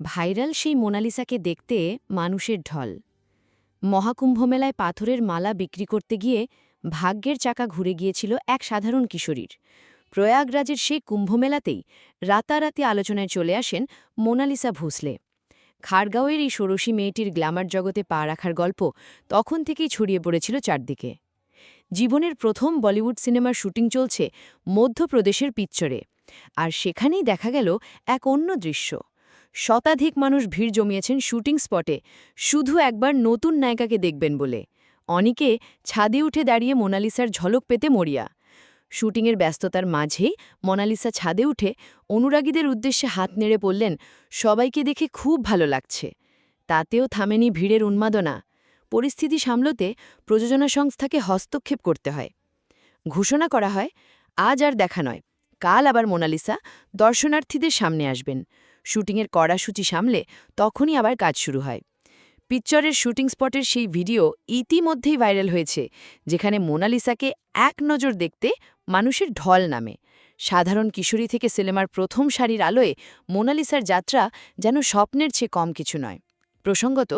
Viral সেই মোনালিসাকে দেখতে মানুষের ঢল। মহাকুম্ভমেলায় পাথরের মালা বিক্রি করতে গিয়ে ভাগ্যের চাকা ঘুরে গিয়েছিল এক সাধারণ কিশোরীর। প্রয়াগরাজের সেই কুম্ভমেলাতেই রাতারাতি আলোচনায় চলে আসেন মোনালিসা ভোসলে। খাড়গাঁওয়ের এই ষোড়শী মেয়েটির গ্ল্যামার জগতে পা রাখার গল্প তখন থেকেই ছড়িয়ে পড়েছিল চারদিকে। জীবনের প্রথম বলিউড সিনেমার শুটিং চলছে মধ্যপ্রদেশের পিচ্চরে। আর সেখানেই দেখা গেল এক অন্য দৃশ্য। শতাধিক মানুষ ভিড় জমিয়েছেন শুটিং স্পটে, শুধু একবার নতুন নায়িকাকে দেখবেন বলে। অনেকে ছাদে উঠে দাঁড়িয়ে মোনালিসার ঝলক পেতে মরিয়া। শুটিংয়ের ব্যস্ততার মাঝেই মোনালিসা ছাদে উঠে অনুরাগীদের উদ্দেশ্যে হাত নেড়ে বললেন, সবাইকে দেখে খুব ভালো লাগছে। তাতেও থামেনি ভিড়ের উন্মাদনা। পরিস্থিতি সামলতে প্রযোজনা সংস্থাকে হস্তক্ষেপ করতে হয়। ঘোষণা করা হয়, আজ আর দেখা নয়। কাল আবার মোনালিসা দর্শনার্থীদের সামনে আসবেন। শুটিংয়ের কড়াসূচি সামলে তখনই আবার কাজ শুরু হয়। পিকচারের শুটিং স্পটের সেই ভিডিও ইতিমধ্যেই ভাইরাল হয়েছে, যেখানে মোনালিসাকে এক নজর দেখতে মানুষের ঢল নামে। সাধারণ কিশোরী থেকে সিনেমার প্রথম সারির আলোয় মোনালিসার যাত্রা যেন স্বপ্নের চেয়ে কম কিছু নয়। প্রসঙ্গত,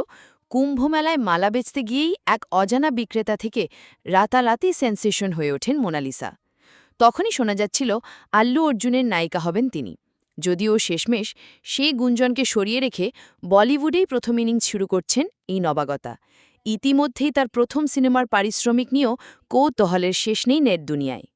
কুম্ভমেলায় মালা বেচতে গিয়েই এক অজানা বিক্রেতা থেকে রাতারাতি সেন্সেশন হয়ে ওঠেন মোনালিসা। তখনই শোনা যাচ্ছিল, আল্লু অর্জুনের নায়িকা হবেন তিনি। যদিও শেষমেশ সেই গুঞ্জনকে সরিয়ে রেখে বলিউডেই প্রথম ইনিংস শুরু করছেন এই নবাগতা। ইতিমধ্যেই তার প্রথম সিনেমার পারিশ্রমিক নিয়েও কৌতূহলের শেষ নেই নেট দুনিয়ায়।